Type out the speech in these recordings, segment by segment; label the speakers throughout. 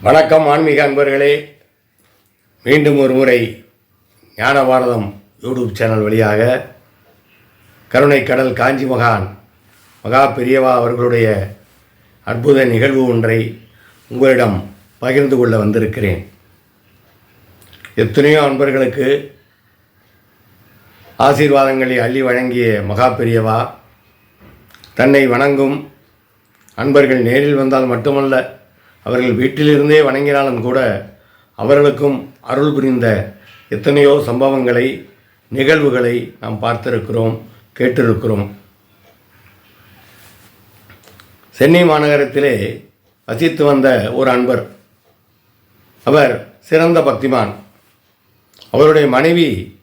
Speaker 1: வணக்கம் ஆன்மீக அன்பர்களே. மீண்டும் ஒரு முறை ஞான பாரதம் யூடியூப் சேனல் வழியாக கருணை கடல் காஞ்சி மகான் மகா பெரியவா அவர்களுடைய அற்புத நிகழ்வு ஒன்றை உங்களிடம் பகிர்ந்து கொள்ள வந்திருக்கிறேன். எத்தனையோ அன்பர்களுக்கு ஆசீர்வாதங்களை அள்ளி வழங்கிய மகா பெரியவா தன்னை வணங்கும் அன்பர்கள் நேரில் வந்தால் மட்டுமல்ல அவர்கள் வீட்டிலிருந்தே வணங்கினாலும் கூட அவர்களுக்கும் அருள் புரிந்த எத்தனையோ சம்பவங்களை நிகழ்வுகளை நாம் பார்த்திருக்கிறோம் கேட்டிருக்கிறோம். சென்னை மாநகரத்திலே வசித்து வந்த ஒரு அன்பர். அவர் சிறந்த பக்திமான். அவருடைய மனைவி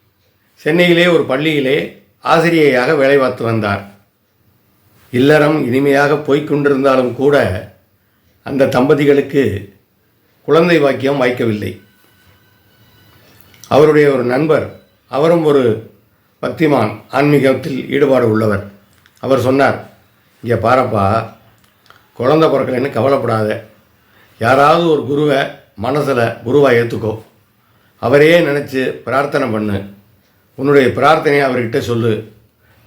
Speaker 1: சென்னையிலே ஒரு பள்ளியிலே ஆசிரியையாக வேலை பார்த்து வந்தார். இல்லறம் இனிமையாக போய்க் கொண்டிருந்தாலும் கூட அந்த தம்பதிகளுக்கு குழந்தை பாக்கியம் வாய்க்கவில்லை. அவருடைய ஒரு நண்பர் அவரும் ஒரு பக்திமான் ஆன்மீகத்தில் ஈடுபாடு உள்ளவர். அவர் சொன்னார் இங்கே பாரப்பா குழந்தை பிறக்கலைன்னு கவலைப்படாத. யாராவது ஒரு குருவை மனசில் குருவாக ஏற்றுக்கோ அவரையே நினச்சி பிரார்த்தனை பண்ணு. உன்னுடைய பிரார்த்தனையை அவர்கிட்ட சொல்லு.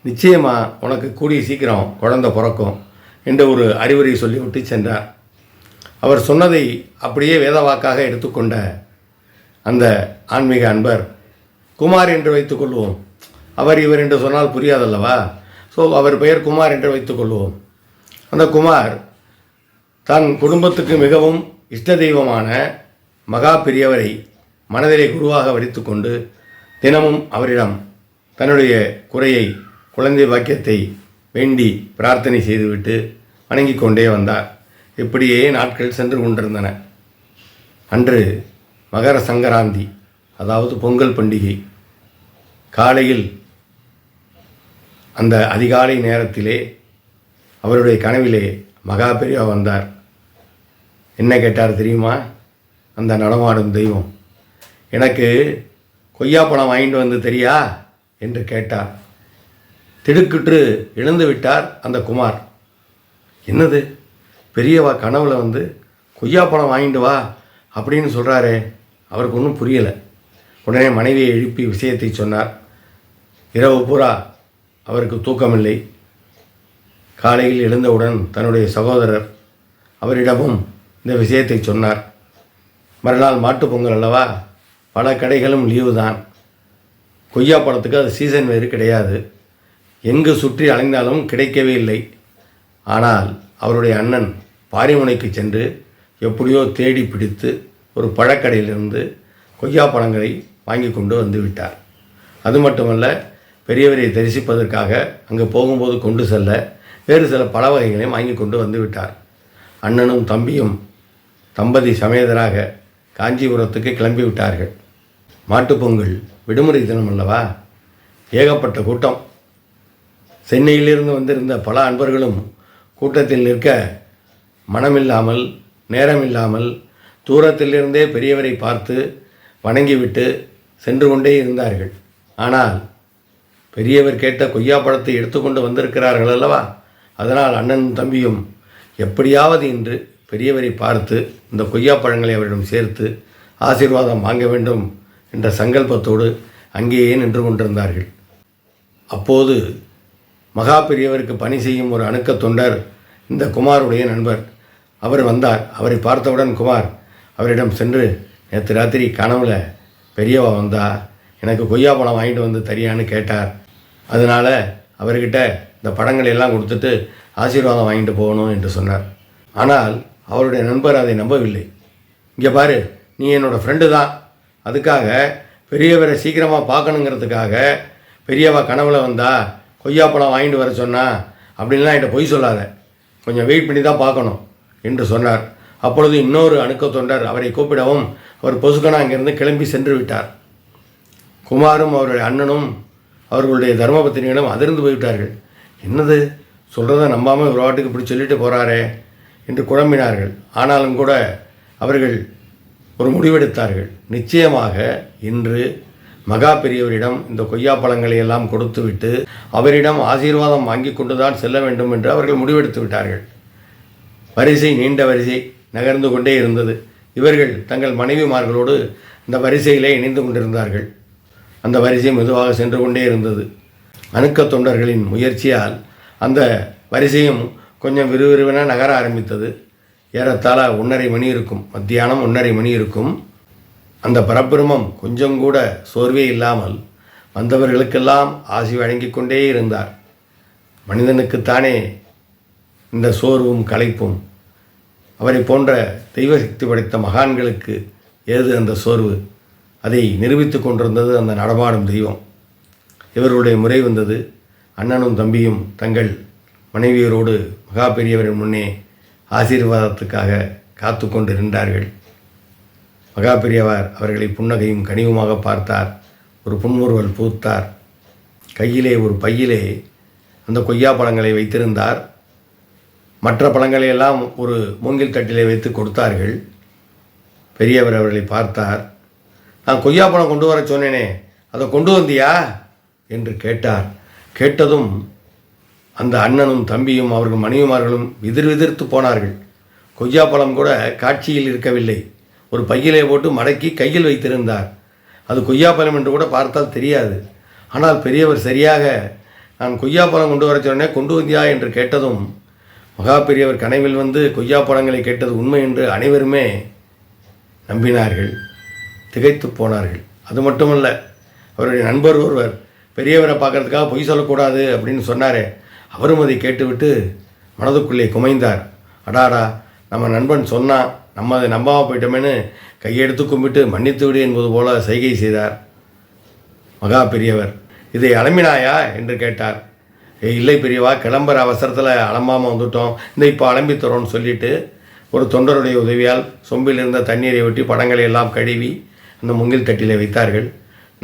Speaker 1: நிச்சயமாக உனக்கு கூடிய சீக்கிரம் குழந்தை பிறக்கும் என்ற ஒரு அறிவுரையை சொல்லிவிட்டு சென்றார். அவர் சொன்னதை அப்படியே வேதவாக்காக எடுத்துக்கொண்ட அந்த ஆன்மீக அன்பர் குமார் என்று வைத்துக்கொள்வோம் அவர் இவர் என்று சொன்னால் புரியாதல்லவா? ஸோ அவர் பெயர் குமார் என்று வைத்துக்கொள்வோம் அந்த குமார் தன் குடும்பத்துக்கு மிகவும் இஷ்ட தெய்வமான மகா பெரியவரை மனதிலே குருவாக வடித்துக்கொண்டு தினமும் அவரிடம் தன்னுடைய குறையை குழந்தை பாக்கியத்தை வேண்டி பிரார்த்தனை செய்துவிட்டு வணங்கி கொண்டே வந்தார். இப்படியே நாட்கள் சென்று கொண்டிருந்தன. அன்று மகர சங்கராந்தி அதாவது பொங்கல் பண்டிகை காலையில் அந்த அதிகாலை நேரத்திலே அவருடைய கனவிலே மகாபெரியா வந்தார். என்ன கேட்டார் தெரியுமா? அந்த நடமாடும் தெய்வம் எனக்கு கொய்யாப்பழம் வாங்கிட்டு வந்து தெரியா? என்று கேட்டார். திடுக்கிட்டு எழுந்து விட்டார் அந்த குமார். என்னது? பெரியவா கனவுல வந்து கொய்யாப்பழம் வாங்கிட்டு வா அப்படின்னு சொல்கிறாரே அவருக்கு ஒன்றும் புரியலை. உடனே மனைவியை எழுப்பி விஷயத்தை சொன்னார். இரவு பூரா அவருக்கு தூக்கமில்லை. காலையில் எழுந்தவுடன் தன்னுடைய சகோதரர் அவரிடமும் இந்த விஷயத்தை சொன்னார். மறுநாள் மாட்டுப் பொங்கல் அல்லவா? பல கடைகளும் லீவு தான். கொய்யா பழத்துக்கு அது சீசன் வேறு கிடையாது. எங்கு சுற்றி அலைந்தாலும் கிடைக்கவே இல்லை. ஆனால் அவருடைய அண்ணன் பாரிமுனைக்கு சென்று எப்படியோ தேடி பிடித்து ஒரு பழக்கடையிலிருந்து கொய்யா பழங்களை வாங்கி கொண்டு வந்து விட்டார். அது மட்டுமல்ல பெரியவரை தரிசிப்பதற்காக அங்கே போகும்போது கொண்டு செல்ல வேறு சில பழ வகைகளையும் வாங்கி கொண்டு வந்து விட்டார். அண்ணனும் தம்பியும் தம்பதி சமேதராக காஞ்சிபுரத்துக்கு கிளம்பி விட்டார்கள். மாட்டுப்பொங்கல் விடுமுறை தினம் அல்லவா? ஏகப்பட்ட கூட்டம். சென்னையிலிருந்து வந்திருந்த பல அன்பர்களும் கூட்டத்தில் நிற்க மனமில்லாமல் நேரமில்லாமல் தூரத்திலிருந்தே பெரியவரை பார்த்து வணங்கிவிட்டு சென்று கொண்டே இருந்தார்கள். ஆனால் பெரியவர் கேட்ட கொய்யா பழத்தை எடுத்துக்கொண்டு வந்திருக்கிறார்கள் அல்லவா? அதனால் அண்ணனும் தம்பியும் எப்படியாவது இன்று பெரியவரை பார்த்து இந்த கொய்யா பழங்களை அவரிடம் சேர்த்து ஆசீர்வாதம் வாங்க வேண்டும் என்ற சங்கல்பத்தோடு அங்கேயே நின்று கொண்டிருந்தார்கள். அப்போது மகா பெரியவருக்கு பணி செய்யும் ஒரு அணுக்க தொண்டர் இந்த குமாருடைய நண்பர் அவர் வந்தார். அவரை பார்த்தவுடன் குமார் அவரிடம் சென்று நேற்று ராத்திரி கனவுல பெரியவா வந்தா எனக்கு கொய்யா பழம் வாங்கிட்டு வந்து தரியான்னு கேட்டார். அதனால் அவர்கிட்ட இந்த படங்கள் எல்லாம் கொடுத்துட்டு ஆசீர்வாதம் வாங்கிட்டு போகணும் என்று சொன்னார். ஆனால் அவருடைய நண்பர் அதை நம்பவில்லை. இங்கே பாரு நீ என்னோடய ஃப்ரெண்டு தான். அதுக்காக பெரியவரை சீக்கிரமாக பார்க்கணுங்கிறதுக்காக பெரியவா கனவுல வந்தா கொய்யாப்பழம் வாங்கிட்டு வர சொன்னா அப்படின்லாம் என்கிட்ட பொய் சொல்லாத. கொஞ்சம் வெயிட் பண்ணி தான் பார்க்கணும். என்று சொன்னார். அப்பொழுது இன்னொரு அணுக்க தொண்டர் அவரை கூப்பிடவும் அவர் பொசுக்கனா அங்கிருந்து கிளம்பி சென்று விட்டார். குமாரும் அவருடைய அண்ணனும் அவர்களுடைய தர்மபத்தினிகளும் அதிர்ந்து போய்விட்டார்கள். என்னது? சொல்கிறத நம்பாமல் ஒரு வாட்டுக்கு இப்படி சொல்லிட்டு போகிறாரே என்று குழம்பினார்கள். ஆனாலும் கூட அவர்கள் ஒரு முடிவெடுத்தார்கள். நிச்சயமாக இன்று மகா பெரியவரிடம் இந்த கொய்யா பழங்களை எல்லாம் கொடுத்துவிட்டு அவரிடம் ஆசீர்வாதம் வாங்கி கொண்டுதான் செல்ல வேண்டும் என்று அவர்கள் முடிவெடுத்து விட்டார்கள். வரிசை நீண்ட வரிசை நகர்ந்து கொண்டே இருந்தது. இவர்கள் தங்கள் மனைவிமார்களோடு இந்த வரிசையிலே இணைந்து கொண்டிருந்தார்கள். அந்த வரிசை மெதுவாக சென்று கொண்டே இருந்தது. அணுக்க தொண்டர்களின் முயற்சியால் அந்த வரிசையும் கொஞ்சம் விறுவிறுவென நகர ஆரம்பித்தது. ஏறத்தாழ ஒன்றரை மணி இருக்கும் மத்தியானம் ஒன்றரை மணி இருக்கும். அந்த பரபிரமம் கொஞ்சம் கூட சோர்வே இல்லாமல் வந்தவர்களுக்கெல்லாம் ஆசி வழங்கிக் கொண்டே இருந்தார். மனிதனுக்குத்தானே இந்த சோர்வும் களைப்பும் அவரை போன்ற தெய்வ சக்தி படைத்த மகான்களுக்கு ஏது அந்த சோர்வு? அதை நிரூபித்து கொண்டிருந்தது அந்த நடமாடும் தெய்வம். இவர்களுடைய முறை வந்தது. அண்ணனும் தம்பியும் தங்கள் மனைவியரோடு மகா பெரியவரின் முன்னே ஆசீர்வாதத்துக்காக காத்து கொண்டிருந்தார்கள். மகா பெரியவர் அவர்களை புன்னகையும் கனிவுமாக பார்த்தார். ஒரு புன்முறுவல் பூத்தார். கையிலே ஒரு பையிலே அந்த கொய்யா பழங்களை வைத்திருந்தார். மற்ற பழங்களை எல்லாம் ஒரு மூங்கில் தட்டிலே வைத்து கொடுத்தார்கள். பெரியவர் அவர்களை பார்த்தார். நான் கொய்யா பழம் கொண்டு வர சொன்னேனே அதை கொண்டு வந்தியா? என்று கேட்டார். கேட்டதும் அந்த அண்ணனும் தம்பியும் அவர்கள் மனைவிமார்களும் விதிர் விதிர்த்து போனார்கள். கொய்யா பழம் கூட காட்சியில் இருக்கவில்லை. ஒரு பையிலே போட்டு மடக்கி கையில் வைத்திருந்தார். அது கொய்யா பழம் என்று கூட பார்த்தால் தெரியாது. ஆனால் பெரியவர் சரியாக நான் கொய்யா பழம் கொண்டு வர சொன்னேன் கொண்டு வந்தியா? என்று கேட்டதும் மகா பெரியவர் கனவில் வந்து கொய்யா பழங்களை கேட்டது உண்மை என்று அனைவருமே நம்பினார்கள் திகைத்து போனார்கள். அது மட்டுமல்ல அவருடைய நண்பர் ஒருவர் பெரியவரை பார்க்கறதுக்காக பொய் சொல்லக்கூடாது அப்படின்னு சொன்னாரே. அவரும் அதை கேட்டுவிட்டு மனதுக்குள்ளே குமைந்தார். அடாடா நம்ம நண்பன் சொன்னான் நம்ம அதை நம்பாமல் போயிட்டோமேனு கையெடுத்து கும்பிட்டு மன்னித்து விடு என்பது போல சைகை செய்தார் மகா பெரியவர். இதை அலம்பினாயா? என்று கேட்டார். இல்லை பெரியவா கிளம்புற அவசரத்தில் அலம்பாமல் வந்துட்டோம். இந்த இப்போ அலம்பி தரோன்னு சொல்லிட்டு ஒரு தொண்டருடைய உதவியால் சொம்பில் இருந்த தண்ணீரை ஒட்டி படங்களை எல்லாம் கழுவி அந்த முங்கில் தட்டிலே வைத்தார்கள்.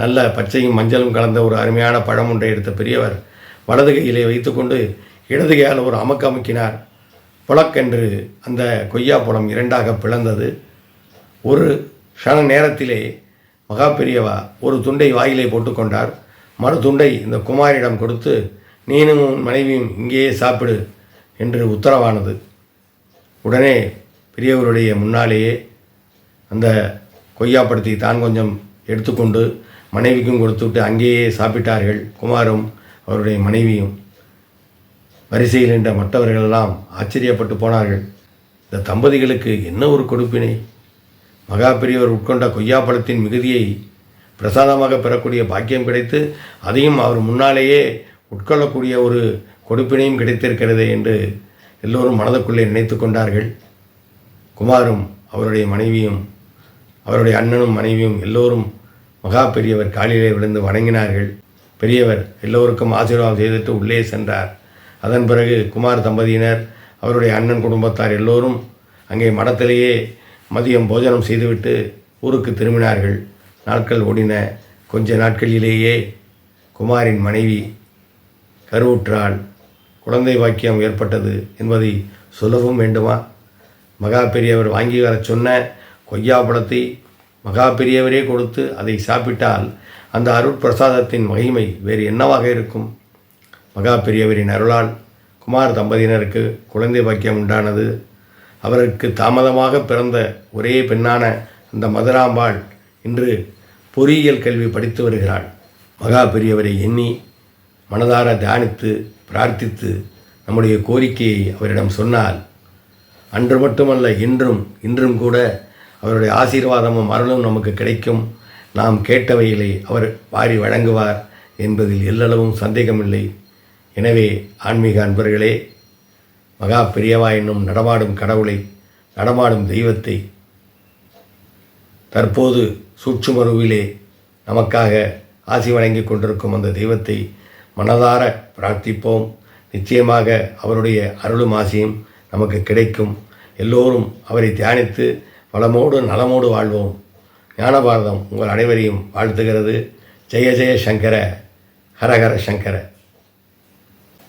Speaker 1: நல்ல பச்சையும் மஞ்சளும் கலந்த ஒரு அருமையான பழம் ஒன்றை எடுத்த பெரியவர் வலது கையிலே வைத்துக்கொண்டு இடது கையால் ஒரு அமுக்கு அமுக்கினார். புழக்கென்று அந்த கொய்யா பழம் இரண்டாக பிளந்தது. ஒரு க்ஷண நேரத்திலே மகா பெரியவா ஒரு துண்டை வாயிலே போட்டுக்கொண்டார். மறு துண்டை இந்த குமாரிடம் கொடுத்து நீனும் உன் மனைவியும் இங்கேயே சாப்பிடு என்று உத்தரவானது. உடனே பெரியவருடைய முன்னாலேயே அந்த கொய்யாப்பழத்தை தான் கொஞ்சம் எடுத்துக்கொண்டு மனைவிக்கும் கொடுத்துவிட்டு அங்கேயே சாப்பிட்டார்கள் குமாரும் அவருடைய மனைவியும். வரிசையில் நின்ற மற்றவர்களெல்லாம் ஆச்சரியப்பட்டு போனார்கள். இந்த தம்பதிகளுக்கு என்ன ஒரு கொடுப்பினை? மகா பெரியவர் உட்கொண்ட கொய்யாப்பழத்தின் மிகுதியை பிரசாதமாக பெறக்கூடிய பாக்கியம் கிடைத்து அதையும் அவர் முன்னாலேயே உட்கொள்ளக்கூடிய ஒரு கொடுப்பினையும் கிடைத்திருக்கிறது என்று எல்லோரும் மனதுக்குள்ளே நினைத்து கொண்டார்கள். குமாரும் அவருடைய மனைவியும் அவருடைய அண்ணனும் மனைவியும் எல்லோரும் மகா பெரியவர் காலிலே விழுந்து வணங்கினார்கள். பெரியவர் எல்லோருக்கும் ஆசீர்வாதம் செய்துட்டு உள்ளே சென்றார். அதன் பிறகு குமார் தம்பதியினர் அவருடைய அண்ணன் குடும்பத்தார் எல்லோரும் அங்கே மடத்திலேயே மதியம் போஜனம் செய்துவிட்டு ஊருக்கு திரும்பினார்கள். நாட்கள் ஓடின. கொஞ்ச நாட்களிலேயே குமாரின் மனைவி கருவுற்றால் குழந்தை வாக்கியம் ஏற்பட்டது என்பதை சொல்லவும் வேண்டுமா? மகா பெரியவர் வாங்கி வரச் சொன்ன கொய்யா பழத்தை மகா பெரியவரே கொடுத்து அதை சாப்பிட்டால் அந்த அருட்பிரசாதத்தின் மகிமை வேறு என்னவாக இருக்கும்? மகா பெரியவரின் அருளால் குமார் தம்பதியினருக்கு குழந்தை பாக்கியம் உண்டானது. அவருக்கு தாமதமாக பிறந்த ஒரே பெண்ணான அந்த மதுராம்பாள் இன்று பொறியியல் கல்வி படித்து வருகிறாள். மகா பெரியவரை எண்ணி மனதார தியானித்து பிரார்த்தித்து நம்முடைய கோரிக்கையை அவரிடம் சொன்னால் அன்று மட்டுமல்ல இன்றும் இன்றும் கூட அவருடைய ஆசீர்வாதமும் அருளும் நமக்கு கிடைக்கும். நாம் கேட்டவைகளை அவர் வாரி வழங்குவார் என்பதில் எல்லளவும் சந்தேகமில்லை. எனவே ஆன்மீக அன்பர்களே மகா பெரியவா என்னும் நடமாடும் கடவுளை நடமாடும் தெய்வத்தை தற்போது சூட்சுமருவிலே நமக்காக ஆசி வழங்கி கொண்டிருக்கும் அந்த தெய்வத்தை மனதார பிரார்த்திப்போம். நிச்சயமாக அவருடைய அருளும் ஆசையும் நமக்கு கிடைக்கும். எல்லோரும் அவரை தியானித்து வளமோடு நலமோடு வாழ்வோம். ஞானபாரதம் உங்கள் அனைவரையும் வாழ்த்துகிறது. ஜெய ஜெய சங்கர ஹரஹர சங்கர.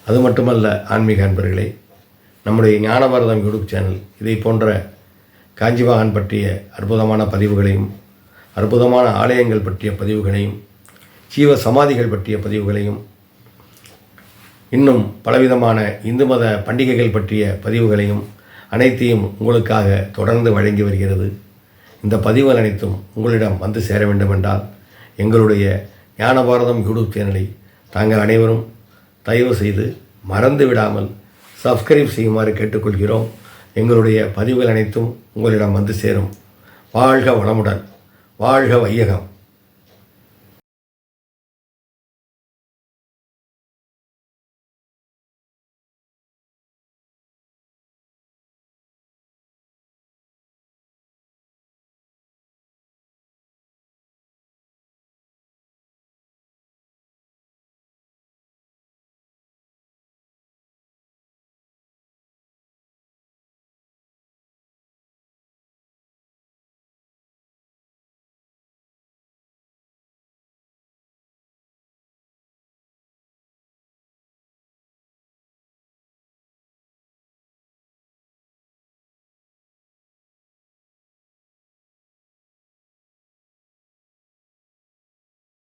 Speaker 1: அது மட்டுமல்ல ஆன்மீக அன்பர்களே நம்முடைய ஞானபாரதம் யூடியூப் சேனல் இதை போன்ற காஞ்சிவாகன் பற்றிய அற்புதமான பதிவுகளையும் அற்புதமான ஆலயங்கள் பற்றிய பதிவுகளையும் ஜீவ சமாதிகள் பற்றிய பதிவுகளையும் இன்னும் பலவிதமான இந்து மத பண்டிகைகள் பற்றிய பதிவுகளையும் அனைத்தையும் உங்களுக்காக தொடர்ந்து வழங்கி வருகிறது. இந்த பதிவுகள் அனைத்தும் உங்களிடம் வந்து சேர வேண்டுமென்றால் எங்களுடைய ஞான பாரதம் யூடியூப் சேனலை தாங்கள் அனைவரும் தயவு செய்து மறந்து விடாமல் சப்ஸ்கிரைப் செய்யுமாறு கேட்டுக்கொள்கிறோம். எங்களுடைய பதிவுகள் அனைத்தும் உங்களிடம் வந்து சேரும். வாழ்க வளமுடன். வாழ்க வையகம்.